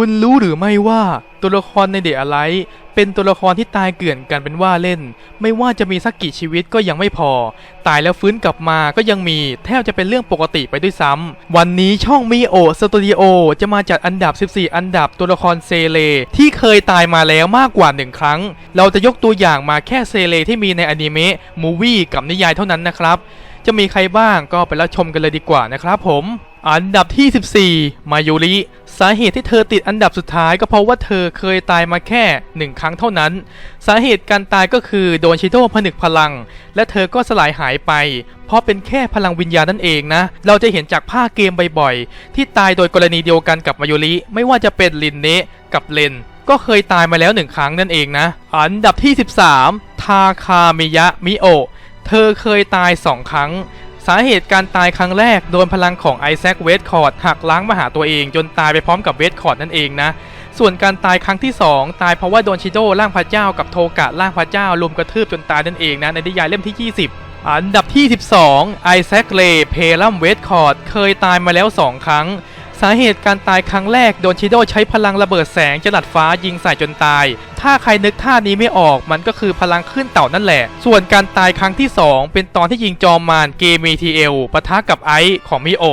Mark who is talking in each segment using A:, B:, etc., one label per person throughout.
A: คุณรู้หรือไม่ว่าตัวละครในเดอะไลท์เป็นตัวละครที่ตายเกลื่อนกันเป็นว่าเล่น ไม่ว่าจะมีสักกี่ชีวิตก็ยังไม่พอ ตายแล้วฟื้นกลับมาก็ยังมี แทบจะเป็นเรื่องปกติไปด้วยซ้ำวันนี้ช่องมีโอสตูดิโอจะมาจัดอันดับ 14 อันดับตัวละครเซเลที่เคยตายมาแล้วมากกว่าหนึ่งครั้ง เราจะยกตัวอย่างมาแค่เซเลที่มีในอนิเมะมูวี่กับนิยายเท่านั้นนะครับ จะมีใครบ้างก็ไปรับชมกันเลยดีกว่านะครับผมอันดับที่ 14 มายูริ สาเหตุที่เธอติดอันดับสุดท้ายก็เพราะว่าเธอเคยตายมาแค่หนึ่งครั้งเท่านั้น สาเหตุการตายก็คือโดนชิโดผนึกพลัง และเธอก็สลายหายไป เพราะเป็นแค่พลังวิญญาณนั่นเองนะ เราจะเห็นจากภาคเกมบ่อยๆ ที่ตายโดยกรณีเดียวกันกับมายูริไม่ว่าจะเป็นลินเนะกับเลนก็เคยตายมาแล้วหนึ่งครั้งนั่นเองนะ อันดับที่ 13 ทาคามิยะมิโอ เธอเคยตาย2ครั้ง สาเหตุการตายครั้งแรกโดนพลังของไอแซคเวสคอร์ดหักล้างมาหาตัวเองจนตายไปพร้อมกับเวสคอร์ดนั่นเองนะ ส่วนการตายครั้งที่ 2 ตายเพราะว่าโดนชิโดร่างพระเจ้ากับโทกะร่างพระเจ้าลุมกระทืบจนตายนั่นเองนะในนิยายเล่มที่ 20อันดับที่ 12 ไอแซคเลเพลัมเวสคอร์ด เคยตายมาแล้ว 2 ครั้ง สาเหตุการตายครั้งแรกโดนชิโดใช้พลังระเบิดแสงจลัดฟ้ายิงใส่จนตาย ถ้าใครนึกท่านี้ไม่ออกมันก็คือพลังขึ้นเต่านั่นแหละ ส่วนการตายครั้งที่ 2 เป็นตอนที่ยิงจอมมารเกมีทีเอลปะทะกับไอซ์ของมิโอ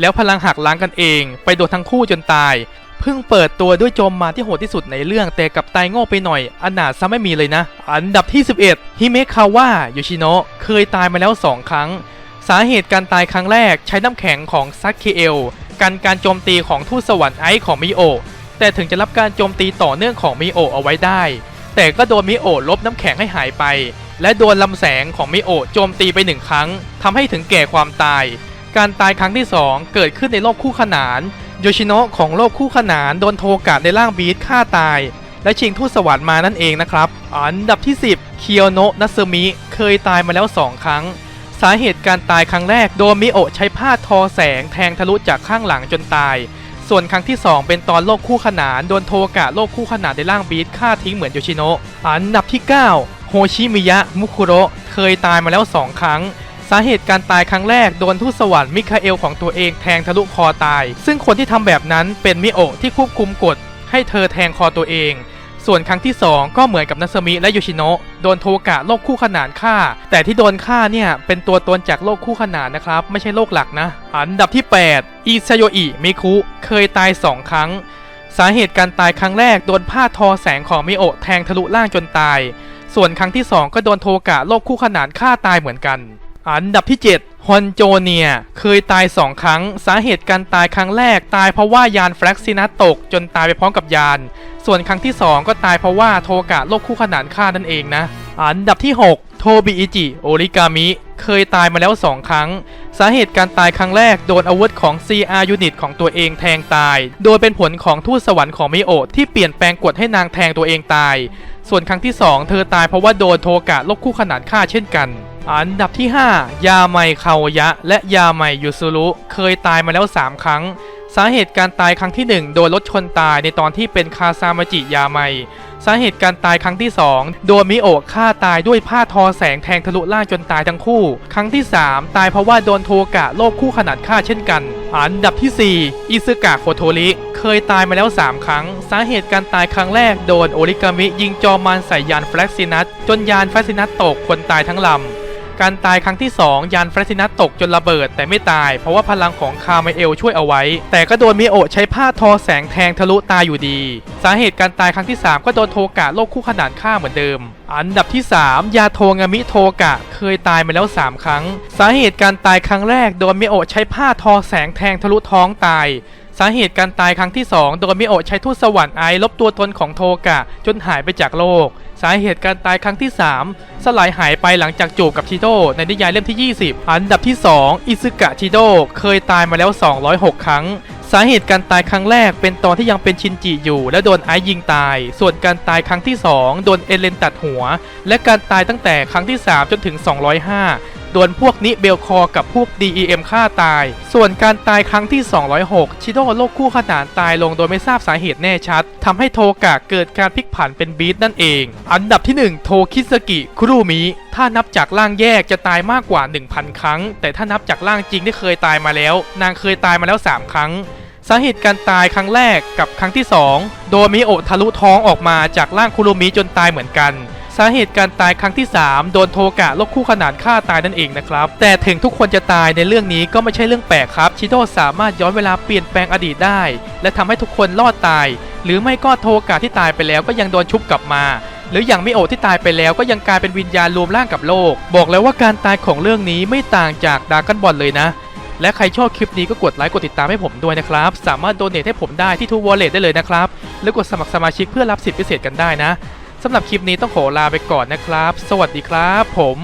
A: แล้วพลังหักล้างกันเอง ไปโดนทั้งคู่จนตาย เพิ่งเปิดตัวด้วยโจมมารที่โหดที่สุดในเรื่องแต่กับตายโง่ไปหน่อยอนาถซะไม่มีเลยนะ อันดับที่ 11ฮิเมคาวะยูชิโนะเคยตายมาแล้ว 2 ครั้ง สาเหตุการตายครั้งแรกใช้น้ำแข็งของซักเคเอล กันการโจมตีของทูตสวรรค์ไอซ์ของมิโอแต่ถึงจะรับการโจมตีต่อเนื่องของมิโอเอาไว้ได้ แต่ก็โดนมิโอลบน้ำแข็งให้หายไป และโดนลำแสงของมิโอโจมตีไปหนึ่งครั้งทำให้ถึงแก่ความตาย การตายครั้งที่ 2 เกิดขึ้นในโลกคู่ขนานโยชิโนะของโลกคู่ขนานโดนโทกะในร่างบีทฆ่าตาย และชิงทูตสวรรค์มานั่นเองนะครับ อันดับที่ 10 เคียวโนะนัซึมิเคยตายมาแล้ว 2 ครั้ง สาเหตุการตายครั้งแรกโดนมิโอใช้ผ้าทอแสงแทงทะลุจากข้างหลังจนตาย ส่วนครั้งที่ 2 เป็นตอนโลกคู่ขนาน โดนโทกะโลกคู่ขนานในร่างบีทฆ่าทิ้งเหมือนโยชิโนะอันดับที่ 9 โฮชิมิยะมุคุโระเคยตายมาแล้ว 2 ครั้งสาเหตุการตายครั้งแรกโดนทูตสวรรค์มิคาเอลของตัวเองแทงทะลุคอตาย ซึ่งคนที่ทำแบบนั้นเป็นมิโอที่ควบคุมกฎให้เธอแทงคอตัวเอง ส่วนครั้งที่ 2 ก็เหมือนกับนัสมิและโยชิโนะโดนโทกะโลกคู่ขนานฆ่า แต่ที่โดนฆ่าเนี่ยเป็นตัวตนจากโลกคู่ขนานนะครับ ไม่ใช่โลกหลักนะ อันดับที่ 8 อิซาโยอิมิคุเคยตาย 2 ครั้ง สาเหตุการตายครั้งแรกโดนผ้าทอแสงของมิโอะแทงทะลุล่างจนตาย ส่วนครั้งที่ 2 ก็โดนโทกะโลกคู่ขนานฆ่าตายเหมือนกันอันดับที่ 7 ฮอนโจเนีย เคยตาย 2 ครั้ง สาเหตุการตายครั้งแรกตายเพราะว่ายานแฟล็กซินัสตกจนตายไปพร้อมกับยาน ส่วนครั้งที่ 2 ก็ตายเพราะว่าโทกะโลกคู่ขนานฆ่านั่นเองนะอันดับที่ 6 โทบิอิจิโอริกามิ เคยตายมาแล้ว 2 ครั้ง สาเหตุการตายครั้งแรกโดนอาวุธของ CR Unit ของตัวเองแทงตาย โดยเป็นผลของทูตสวรรค์ของมิโอที่เปลี่ยนแปลงกฎให้นางแทงตัวเองตาย ส่วนครั้งที่ 2 เธอตายเพราะว่าโดนโทกะโลกคู่ขนานฆ่าเช่นกัน อันดับที่ 5 ยาไมคาโอยะ และยาไมยูซุรุ เคยตายมาแล้ว 3 ครั้ง สาเหตุการตายครั้งที่ 1 โดนรถชนตายในตอนที่เป็นคาซามาจิยาไมสาเหตุการตายครั้งที่ 2 โดนมิโอะฆ่าตายด้วยผ้าทอแสงแทงทะลุล่างจนตายทั้งคู่ ครั้งที่ 3 ตายเพราะว่าโดนโทกะโลกคู่ขนาดฆ่าเช่นกัน อันดับที่ 4 อิซึกะโคโทริ เคยตายมาแล้ว 3 ครั้ง สาเหตุการตายครั้งแรกโดนโอริกามิยิงจอมานใส่ยานแฟลกซินัสจนยานแฟลกซินัสตกคนตายทั้งลำ การตายครั้งที่ 2 ยานแฟรซินัสตกจนระเบิดแต่ไม่ตาย เพราะว่าพลังของคาเมเอลช่วยเอาไว้ แต่ก็โดนมิโอใช้ผ้าทอแสงแทงทะลุตายอยู่ดี สาเหตุการตายครั้งที่ 3 ก็โดนโทกะโลกคู่ขนานฆ่าเหมือนเดิม อันดับที่ 3 ยาโทงามิโทกะเคยตายมาแล้ว 3 ครั้ง สาเหตุการตายครั้งแรกโดนมิโอะใช้ผ้าทอแสงแทงทะลุท้องตาย สาเหตุการตายครั้งที่ 2 โดนมิโอะใช้ทูตสวรรค์ไอลบตัวตนของโทกะจนหายไปจากโลก สาเหตุการตายครั้งที่ 3 สลายหายไปหลังจากจูบกับชิโดในนิยายเล่มที่ 20 อันดับที่ 2 อิซึกะชิโดเคยตายมาแล้ว 206 ครั้ง สาเหตุการตายครั้งแรกเป็นตอนที่ยังเป็นชินจิอยู่ และโดนไอซ์ยิงตาย ส่วนการตายครั้งที่ 2 โดนเอเลนตัดหัว และการตายตั้งแต่ครั้งที่ 3 จนถึง 205 โดนพวกนิเบลคอร์กับพวก DEM ฆ่าตาย ส่วนการตายครั้งที่ 206 ชิโดโลกคู่ขนานตายลงโดยไม่ทราบสาเหตุแน่ชัดทำให้โทกะเกิดการพลิกผันเป็นบีทนั่นเอง อันดับที่ 1 โทคิสกิคุรุมิถ้านับจากร่างแยกจะตายมากกว่า 1,000 ครั้ง แต่ถ้านับจากร่างจริงที่เคยตายมาแล้ว นางเคยตายมาแล้ว 3 ครั้ง สาเหตุการตายครั้งแรกกับครั้งที่ 2 โดยมิโอทะลุท้องออกมาจากร่างคุโรมิจนตายเหมือนกัน สาเหตุการตายครั้งที่ 3 โดนโทกะลกคู่ขนานฆ่าตายนั่นเองนะครับ แต่ถึงทุกคนจะตายในเรื่องนี้ก็ไม่ใช่เรื่องแปลกครับ ชิโดสามารถย้อนเวลาเปลี่ยนแปลงอดีตได้ และทำให้ทุกคนรอดตาย หรือไม่ก็โทกะที่ตายไปแล้วก็ยังโดนชุบกลับมาหรืออย่างมิโอที่ตายไปแล้วก็ยังกลายเป็นวิญญาณรวมร่างกับโลก บอกแล้วว่าการตายของเรื่องนี้ไม่ต่างจากดาร์กันบอลเลยนะ และใครชอบคลิปนี้ก็กดไลค์กดติดตามให้ผมด้วยนะครับ สามารถโดเนทให้ผมได้ที่ทูวอลเล็ตได้เลยนะครับ แล้วกดสมัครสมาชิกเพื่อรับสิทธิพิเศษกันได้นะสำหรับคลิปนี้ต้องขอลาไปก่อนนะครับ สวัสดีครับ ผม